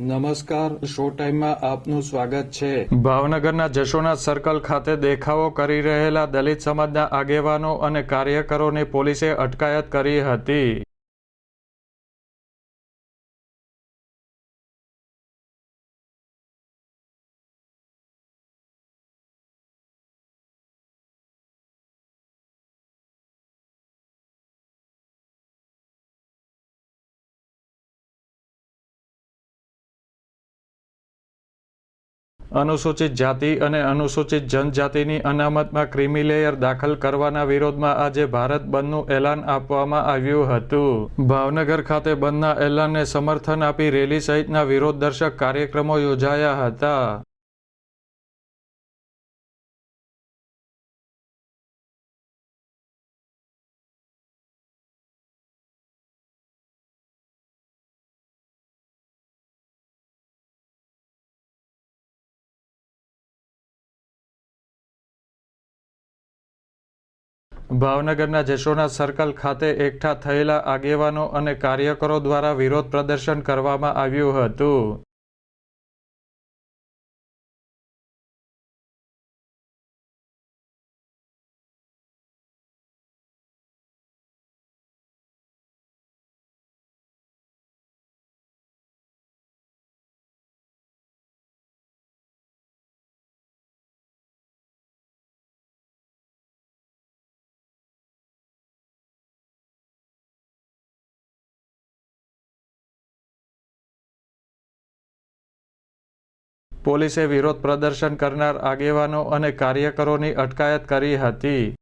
નમસ્કાર, શો ટાઈમમાં આપનું સ્વાગત છે. ભાવનગરના જશોનાથ સર્કલ ખાતે દેખાવો કરી રહેલા દલિત સમાજના આગેવાનો અને કાર્યકરોની પોલીસે અટકાયત કરી હતી. અનુસૂચિત જાતિ અને અનુસૂચિત જનજાતિની અનામતમાં ક્રિમિલેયર દાખલ કરવાના વિરોધમાં આજે ભારત બંધનું એલાન આપવામાં આવ્યું હતું. ભાવનગર ખાતે બંધના એલાનને સમર્થન આપી રેલી સહિતના વિરોધદર્શક કાર્યક્રમો યોજાયા હતા. ભાવનગરના જશોના સર્કલ ખાતે એકઠા થયેલા આગેવાનો અને કાર્યકરો દ્વારા વિરોધ પ્રદર્શન કરવામાં આવ્યું હતું. પોલીસે વિરોધ પ્રદર્શન કરનાર આગેવાનો અને કાર્યકરોની અટકાયત કરી હતી.